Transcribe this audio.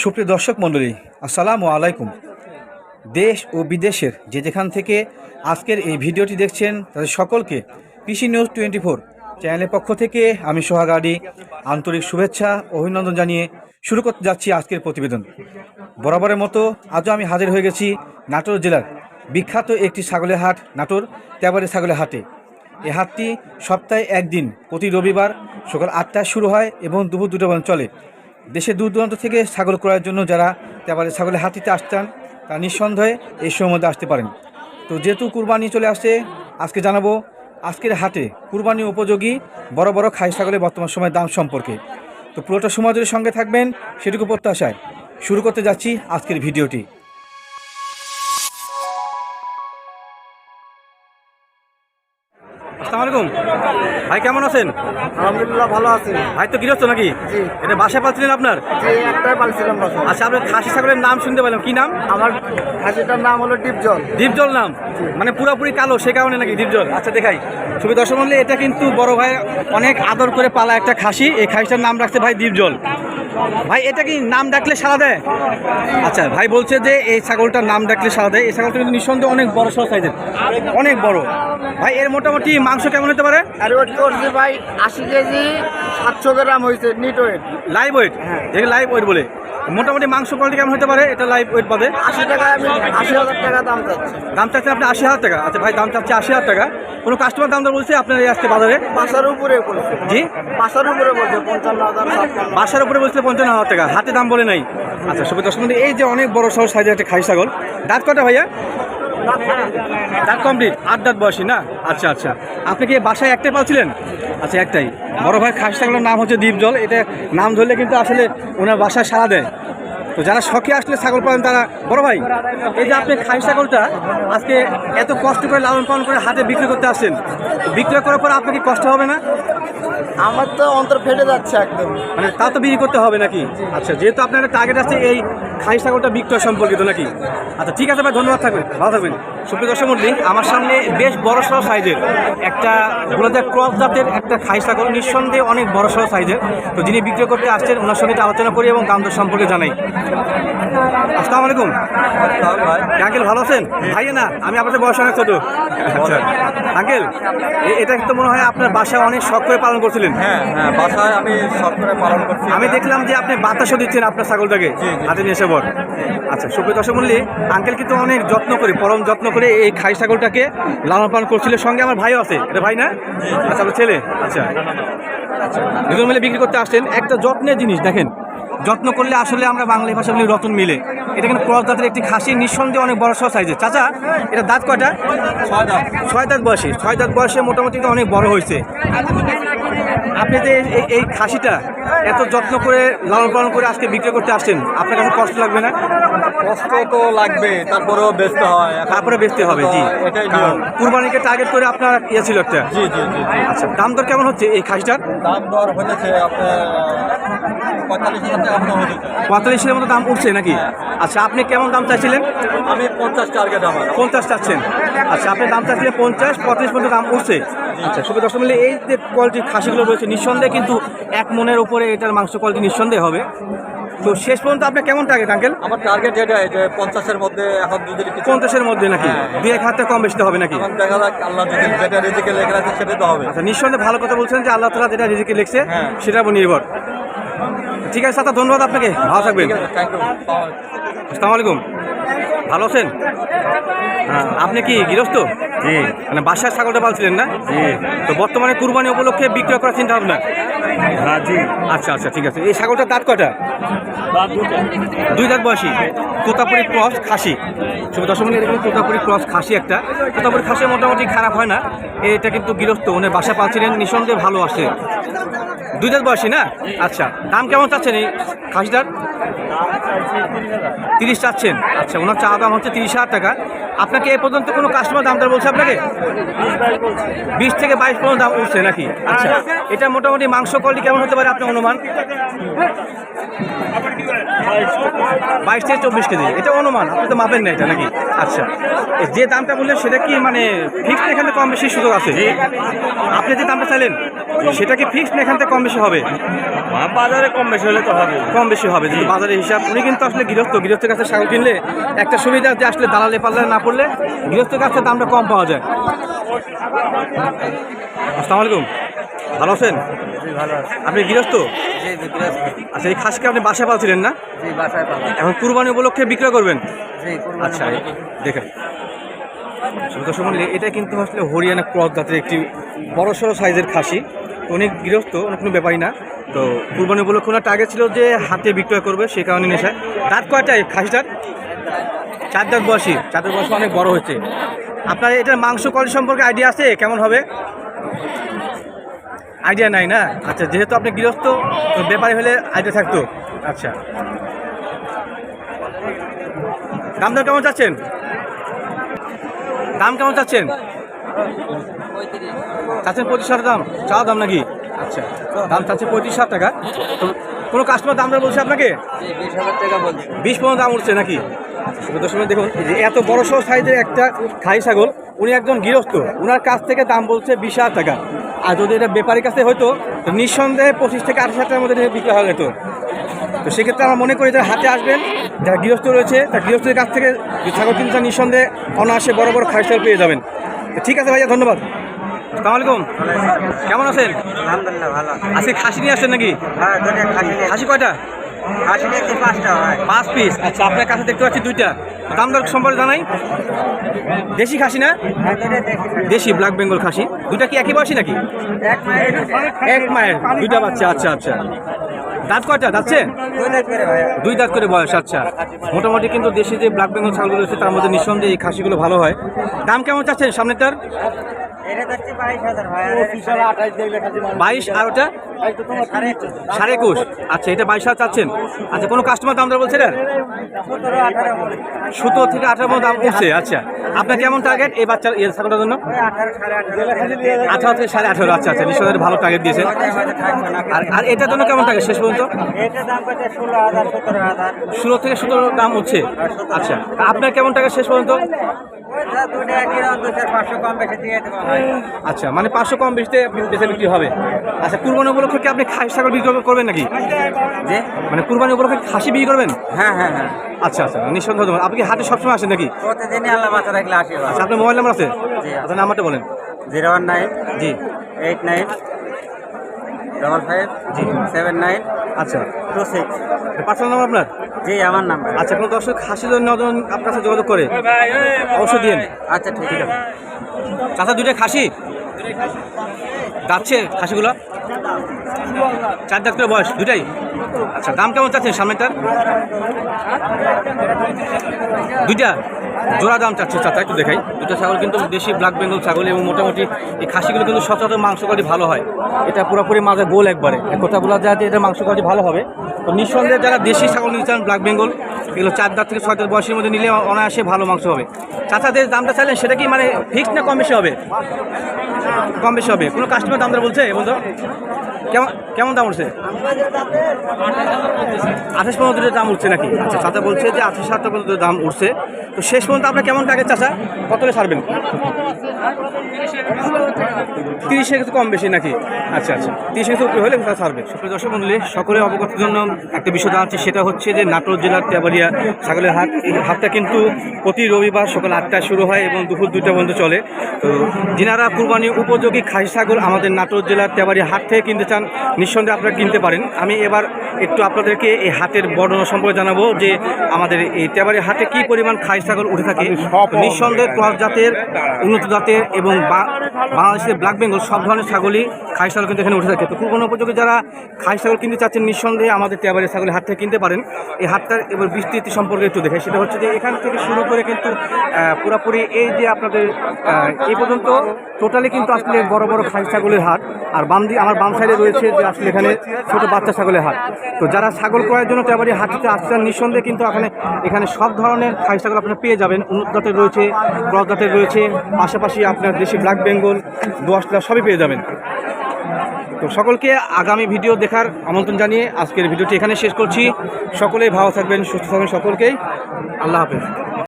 সুপ্রিয় দর্শক মণ্ডলী, আসসালামু আলাইকুম। দেশ ও বিদেশের যে যেখান থেকে আজকের এই ভিডিওটি দেখছেন, তাদের সকলকে কৃষি নিউজ টোয়েন্টি ফোর চ্যানেলের পক্ষ থেকে আমি সোহাগাড়ি আন্তরিক শুভেচ্ছা, অভিনন্দন জানিয়ে শুরু করতে যাচ্ছি আজকের প্রতিবেদন। বরাবরের মতো আজও আমি হাজির হয়ে গেছি নাটোর জেলার বিখ্যাত একটি ছাগলের হাট, নাটোর তেবারে ছাগলের হাটে। এ হাটটি সপ্তাহে একদিন, প্রতি রবিবার সকাল আটটায় শুরু হয় এবং দুপুর দুটো পর্যন্ত চলে। দেশের দূর দূরান্ত থেকে ছাগল ক্রয়ের জন্য যারা তারপরে ছাগলের হাতিতে আসতেন তারা নিঃসন্দেহে এই সময়ের মধ্যে আসতে পারেন। তো যেহেতু কুরবানি চলে আসছে, আজকে জানাব, আজকের হাটে কুরবানি উপযোগী বড় বড় খাই ছাগলের বর্তমান সময়ের দাম সম্পর্কে। তো পুরোটা সময় ধরে সঙ্গে থাকবেন সেটুকু প্রত্যাশায়। শুরু করতে যাচ্ছি আজকের ভিডিওটি। আসসালামু আলাইকুম। ভাই কেমন আছেন? আলহামদুলিল্লাহ ভালো আছেন ভাই তো গৃহস্থ নাকি? এটা বাসায় পাচ্ছিলেন আপনার? একটাই পালছিলাম আচ্ছা আপনার খাসি ছাগলের নাম শুনতে পেলাম। কি নাম? আমার খাসিটার নাম হলো ডিপজল। ডিপজল নাম? মানে পুরোপুরি কালো সে কারণে নাকি ডিপজল? আচ্ছা দেখাই। ছবি দর্শক এটা কিন্তু বড় ভাই অনেক আদর করে পালা একটা খাসি। এই খাসিটার নাম রাখছে ভাই দীপজল ভাই এটা কি নাম ডাকলে সারা দেয়? আচ্ছা ভাই বলছে যে এই ছাগলটার নাম ডাকলে সারা দেয়। এই ছাগলটা কিন্তু নিঃসন্দেহে অনেক বড় সড় সাইজের অনেক বড়। ভাই এর মোটামুটি মাংস কেমন হতে পারে? আর ওয়েট করছি ভাই আশি কেজি সাতশো গ্রাম হয়েছে নিট ওয়েট লাইভ ওয়েট এটাকে লাইভ ওয়েট বলে। মোটামুটি মাংস কোয়ালিটি কেমন হতে পারে? এটা লাইভ ওয়েট পাবে আশি টাকা আমি আশি হাজার টাকা দাম চাচ্ছি। দাম চাচ্ছেন আপনি আশি হাজার টাকা? আচ্ছা ভাই দাম চাচ্ছে আশি হাজার টাকা। কোনো কাস্টমার দাম বলছে আপনার এই আজকে বাজারে? বাসার উপরে বলছে। জি? বাসার উপরে বলছে পঞ্চান্ন হাজার বাসার উপরে বলছিল পঞ্চান্ন হাজার টাকা। হাতে দাম বলে নাই। আচ্ছা সুবিধা দর্শক বন্ধু, এই যে অনেক বড় সড় সাইজের একটা খাই ছাগল। দাঁত কটা ভাইয়া? দাঁত কমপ্লিট। আট দাঁত বয়সী না? আচ্ছা আচ্ছা। আপনি কি বাসায় একটাই পাচ্ছিলেন আচ্ছা একটাই। বড় ভাই খাসি ছাগলের নাম হচ্ছে দ্বীপজল এটা নাম ধরলে কিন্তু আসলে ওনার বাসায় সারা দেয়। তো যারা শখে আসলে ছাগল পালন তারা বড় ভাই এই যে আপনি খাসি ছাগলটা আজকে এত কষ্ট করে লালন পালন করে হাতে বিক্রি করতে আসছেন বিক্রয় করার পর আপনার কি কষ্ট হবে না? আমার তো অন্তর ফেটে যাচ্ছে একদম। মানে তা তো বিক্রি করতে হবে নাকি? আচ্ছা যেহেতু আপনার একটা টার্গেট আছে এই খাই ছাগলটা বিক্রয় সম্পর্কিত নাকি? আচ্ছা ঠিক আছে ভাই ধন্যবাদ থাকবেন ভালো থাকবেন। সুপ্রিয় দর্শক মন্ডলী আমার সামনে বেশ বড় সড়ো সাইজের একটা বলতে ক্রস জাতের একটা খাই ছাগল নিঃসন্দেহে অনেক বড় সড়ো সাইজের। তো যিনি বিক্রয় করতে আসছেন ওনার সঙ্গে একটু আলোচনা করি এবং দাম দর সম্পর্কে জানাই। আসসালামু আলাইকুম। আঙ্কেল ভালো আছেন? ভাইয়া না আমি আপনাদের বয়স অনেক ছোট। আচ্ছা আঙ্কেল এটা তো মনে হয় আপনার বাসায় অনেক শখ করে পালন করছিলেন? হ্যাঁ হ্যাঁ বাসায় আমি শখ করে পালন করছি। আমি দেখলাম যে আপনি বাতাসও দিচ্ছেন আপনার ছাগলটাকে। হাতে নিয়ে এসে বর আচ্ছা সুপ্রিয় দর্শক মূল্যে আঙ্কেল কিন্তু অনেক যত্ন করে পরম যত্ন করে এই খাই ছাগলটাকে লালন পালন করছিল। সঙ্গে আমার ভাইও আছে। এটা ভাই না? আচ্ছা আমার ছেলে? আচ্ছা। দুজন মিলে বিক্রি করতে আসছেন। একটা যত্নের জিনিস দেখেন। যত্ন করলে আসলে আমরা বাংলা ভাষা বলি রতন মিলে। এটা কিন্তু ক্রস দাঁতের একটি খাসি নিঃসন্দেহে অনেক বড় সড় সাইজের চাচা এটা দাঁত কয়টা? ছয় দাঁত। ছয় দাঁত বয়সে। ছয় দাঁত বয়সে মোটামুটি অনেক বড় হয়েছে। আপনি যে এই- খাসিটা এত যত্ন করে লালন পালন করে আজকে বিক্রি করতে আসছেন আপনার কাছে কষ্ট লাগবে না? কষ্ট তো লাগবে তারপরেও ব্যস্ত হয়। তারপরে বেচতে হবে জি। এটাই কুরবানিকে টার্গেট করে আপনার ইয়ে ছিল একটা। জি জি জি। আচ্ছা দাম দর কেমন হচ্ছে এই খাসিটার? দাম দর হয়েছে আপনার পঁয়তাল্লিশ হাজার মতো দাম উঠছে নাকি? আচ্ছা আপনি কেমন দাম চাইছিলেন? আমি পঞ্চাশ টার্গেট আমার। পঞ্চাশ চাচ্ছেন। আচ্ছা আপনি দাম চাইছিলেন পঞ্চাশ পঁয়ত্রিশ পর্যন্ত দাম উঠছে। আচ্ছা শুভ দর্শক মিলে এই যে কোয়ালিটির খাসিগুলো রয়েছে নিঃসন্দেহে কিন্তু এক মনের উপরে এটার মাংস কোয়ালিটি নিঃসন্দেহে হবে। তো শেষ পর্যন্ত আপনি কেমন টার্গেট আঙ্কেল আমার টার্গেট এটাই যে পঞ্চাশের মধ্যে এখন যদি পঞ্চাশের মধ্যে নাকি? হ্যাঁ। দুই এক হাতে কম বেশি হবে নাকি? দেখা যাক আল্লাহ যদি যেটা রেজিকে লেখা আছে সেটা তো হবে। আচ্ছা নিঃসন্দেহে ভালো কথা বলছেন যে আল্লাহ তালা যেটা রিজিকে লিখছে হ্যাঁ। সেটার উপর নির্ভর। ঠিক আছে চাচা ধন্যবাদ আপনাকে। ভালো থাকবেন। আসসালামু আলাইকুম। ভালো আছেন? হ্যাঁ, আপনি কি গৃহস্থ? জি। মানে বাসায় ছাগলটা পালছিলেন না? জি। তো বর্তমানে কুরবানি উপলক্ষে বিক্রয় করার চিন্তা ভাবনা? হ্যাঁ জি। আচ্ছা আচ্ছা ঠিক আছে। এই ছাগলটার দাঁত কয়টা? দুই দাঁত বয়সী। তোতাপুরি ক্রস খাসি। শুভ দশম কিন্তু তোতাপুরি ক্রস খাসি একটা। তোতাপুরি খাসি মোটামুটি খারাপ হয় না। এটা কিন্তু গৃহস্থ উনি বাসা পাচ্ছিলেন নিঃসন্দেহে ভালো আসে দুই দাঁত বয়সী না? আচ্ছা দাম কেমন চাচ্ছেন এই খাসিটার? তিরিশ চাচ্ছেন। আচ্ছা ওনার চা দাম হচ্ছে তিরিশ হাজার টাকা। আপনাকে এ পর্যন্ত কোনো কাস্টমার দাম দর বলছে আপনাকে? বিশ থেকে বাইশ পর্যন্ত দাম উঠছে নাকি? আচ্ছা এটা মোটামুটি মাংস কোয়ালিটি কেমন হতে পারে আপনার অনুমান? বাইশ থেকে চব্বিশ কেজি, এটা অনুমান, আপনি তো মাপেন না এটা নাকি? আচ্ছা যে দামটা বললেন সেটা কি মানে ফিক্সড এখানে কম বেশি সুযোগ আছে? আপনি যে দামটা চাইলেন, সেটা কি ফিক্সড এখান থেকে কম বেশি হবে? বাজারে কম বেশি হলে তো হবে। কম বেশি হবে যদি বাজারের হিসাব উনি কিন্তু আসলে গৃহস্থ গৃহস্থের কাছে ছাগল কিনলে একটা সুবিধা যে আসলে দালালে পাল্লায় না পড়লে গৃহস্থের কাছে দামটা কম পাওয়া যায়। আসসালামু আলাইকুম। ভালো আছেন? আপনি গৃহস্থ? আচ্ছা এই খাসকে আপনি বাসায় পালছিলেন না? এখন কুরবানি উপলক্ষে বিক্রয় করবেন? আচ্ছা দেখেন। এটা কিন্তু আসলে হরিয়ানা ক্রস জাতের একটি বড় সড়ো সাইজের খাসি। উনি গৃহস্থ অন্য কোনো ব্যাপারই না। তো কুরবানি উপলক্ষে ওনার টার্গেট ছিল যে হাতে বিক্রয় করবে সেই কারণে নেশায় দাঁত কয়টা এই খাসিটার? চার দাঁত বয়সী। চার দাঁত বয়স অনেক বড় হয়েছে। আপনার এটার মাংস কোয়ালিটি সম্পর্কে আইডিয়া আছে? কেমন হবে? আইডিয়া নাই না? আচ্ছা যেহেতু আপনি গৃহস্থ ব্যাপারী হলে আইডিয়া থাকতো। আচ্ছা। দাম দর কেমন চাচ্ছেন? দাম কেমন চাচ্ছেন? চাচ্ছেন পঁচিশ হাজার দাম? চাওয়া দাম নাকি? আচ্ছা দাম চাচ্ছে পঁয়ত্রিশ হাজার টাকা। তো কোনো কাস্টমার দাম বলছে আপনাকে? বিশ পর্যন্ত দাম উঠছে নাকি? সময় দেখুন যে এত বড় সড়ো সাইজের একটা খাই ছাগল উনি একজন গৃহস্থ। ওনার কাছ থেকে দাম বলছে বিশ হাজার টাকা। আর যদি এটা ব্যাপারীর কাছে হয়তো তো নিঃসন্দেহে পঁচিশ থেকে আঠাশ হাজার টাকার মধ্যে বিক্রি হয়ে যেত। তো সেক্ষেত্রে আমরা মনে করি যে হাতে আসবেন যারা গৃহস্থ রয়েছে তার গৃহস্থের কাছ থেকে ছাগল কিনতে নিঃসন্দেহে অনায়াসে বড় বড় খাই পেয়ে যাবেন। ঠিক আছে ভাইয়া ধন্যবাদ। আসসালামু আলাইকুম। কেমন আছেন? আলহামদুলিল্লাহ ভালো আজকে খাসি নিয়ে আসছেন নাকি? হ্যাঁ খাসি কয়টা? খাসি নিয়ে পাঁচটা পাঁচ পিস আচ্ছা আপনার কাছে দেখতে পাচ্ছি দুইটা। দাম দর সম্পর্কে জানাই। দেশি খাসি না? হ্যাঁ দুটো দেশি ব্ল্যাক বেঙ্গল খাসি। দুইটা কি একই বয়সী নাকি? এক মায়ের। দুইটা বাচ্চা আচ্ছা আচ্ছা। দাঁত কয়টা? যাচ্ছে দুই দাঁত করে বয়স আচ্ছা। মোটামুটি কিন্তু দেশে যে ব্ল্যাক বেঙ্গল ছাগলগুলো রয়েছে তার মধ্যে নিঃসন্দেহে এই খাসিগুলো ভালো হয়। দাম কেমন চাচ্ছেন সামনেটার বাইশ আর ওটা? সাড়ে একুশ। আচ্ছা এটা বাইশ হাজার চাচ্ছেন। আচ্ছা কোনো কাস্টমার দাম দর বলছে এটার? সতেরো আঠারো বলে সতেরো থেকে আঠারো পর্যন্ত দাম উঠছে আচ্ছা। আপনার কেমন টার্গেট এই বাচ্চার এই ছাগলটার জন্য? আঠারো থেকে সাড়ে আঠারো আচ্ছা আচ্ছা নিঃসন্দেহে ভালো টার্গেট দিয়েছেন। আর আর এটার জন্য কেমন টার্গেট শেষ পর্যন্ত? ষোলো থেকে সতেরো দাম হচ্ছে। আচ্ছা আপনার কেমন টাকা শেষ পর্যন্ত? আচ্ছা মানে পাঁচশো কম বেশিতে বেশি বিক্রি হবে। আচ্ছা কুরবানি উপলক্ষে কি আপনি খাসি ছাগল বিক্রি করবেন নাকি? যে মানে কুরবানি উপলক্ষে খাসি বিক্রি করবেন? হ্যাঁ হ্যাঁ হ্যাঁ। আচ্ছা আচ্ছা নিঃসন্দেহ। আপনি কি হাটে সবসময় আসেন নাকি? প্রতিদিনই আল্লাহ বাচ্চা রাখলে আসি আচ্ছা আপনার মোবাইল নাম্বার আছে। আচ্ছা নাম্বারটা বলেন। জিরো ওয়ান নাইন জি। এইট নাইন ডবল ফাইভ জি। সেভেন নাইন আচ্ছা। Two six. পার্সোনাল নাম্বার আপনার? জি আমার নাম্বার আচ্ছা কোনো দর্শক হাসির জন্য আপনার সাথে যোগাযোগ করে? অবশ্যই দিন আচ্ছা ঠিক আছে। চাচা দুইটা খাসি? যাচ্ছে খাসিগুলো? চার দাঁত করে বয়স দুটাই আচ্ছা দাম কেমন চাচ্ছেন সামনেটার দুইটা? জোড়া দাম চাচ্ছে চাচা, একটু দেখাই। দুটো ছাগল কিন্তু দেশি ব্ল্যাক বেঙ্গল ছাগল এবং মোটামুটি এই খাসিগুলো কিন্তু সচরাচর মাংস কোয়ালিটি ভালো হয়। এটা পুরোপুরি মাঝে গোল একবারে। কথা বলা যায় যে এটা মাংস কোয়ালিটি ভালো হবে। তো নিঃসন্দেহে যারা দেশি ছাগল নিতে চান ব্ল্যাক বেঙ্গল এগুলো চার দাঁত থেকে ছয় বয়সের মধ্যে নিলে অনায়াসে ভালো মাংস হবে। চাচাদের দামটা চাইলেন সেটা কি মানে ফিক্সড না কম বেশি হবে? কম বেশি হবে। কোনো কাস্টমার দামটা বলছে বলতো কেমন কেমন দাম উঠছে? আঠাশ পর্যন্ত দাম উঠছে নাকি? আচ্ছা চাচা বলছে যে আঠাশ হাজার পর্যন্ত দাম উঠছে। তো শেষ পর্যন্ত আপনার কেমন টাকা চাচা? কত করে ছাড়বেন? তিরিশের কিছু কম বেশি নাকি? আচ্ছা আচ্ছা। তিরিশের কিছু হলে তারা ছাড়বে। সুপ্রিয় দর্শক মন্ডলী সকলে অবগতির জন্য একটা বিষয় জানাচ্ছি, সেটা হচ্ছে যে নাটোর জেলার তেবাড়িয়া ছাগলের হাট, এই হাটটা কিন্তু প্রতি রবিবার সকাল আটটায় শুরু হয় এবং দুপুর দুইটা পর্যন্ত চলে। তো যিনারা কুরবানি উপযোগী খাসি ছাগল আমাদের নাটোর জেলার তেবাড়িয়া হাট থেকে কিনতে চান, নিঃসন্দেহে আপনারা কিনতে পারেন। আমি এবার একটু আপনাদেরকে এই হাটের বর্ণনা সম্পর্কে জানাব যে আমাদের এই তেবাড়ি হাটে কি পরিমাণ খাসি ছাগল উঠে থাকে। নিঃসন্দেহে ক্রস জাতের উন্নত জাতের এবং বাংলাদেশের ব্ল্যাক বেঙ্গল সব ধরনের ছাগলই খাই ছাগল কিন্তু এখানে উঠে থাকে। তো কুরবানি উপযোগী যারা খাসি ছাগল কিনতে চাচ্ছেন নিঃসন্দেহে আমাদের তেবাড়ি ছাগলের হাট থেকে কিনতে পারেন। এই হাটটার এবার বিস্তৃতি সম্পর্কে একটু দেখে। সেটা হচ্ছে যে এখান থেকে শুরু করে কিন্তু পুরোপুরি এই যে আপনাদের এই পর্যন্ত টোটালি কিন্তু আসলে বড় বড় খাই ছাগলের হাট। আর বাম দিয়ে আমার বাম সাইডে রয়েছে যে আসলে এখানে ছোট বাচ্চা ছাগলের হাট। তো যারা ছাগল ক্রয়ের জন্য তেবারি হাটিতে আসছেন, নিঃসন্দেহে কিন্তু এখানে এখানে সব ধরনের খাসি ছাগল আপনারা পেয়ে যাবেন। উন্নত জাতের রয়েছে ক্রস জাতের রয়েছে, পাশাপাশি আপনার দেশি ব্ল্যাক বেঙ্গল দোয়াশলা সবই পেয়ে যাবেন। তো সকলকে আগামী ভিডিও দেখার আমন্ত্রণ জানিয়ে আজকের ভিডিওটি এখানে শেষ করছি। সকলেই ভালো থাকবেন, সুস্থ থাকবেন সকলকেই। আল্লাহ হাফেজ।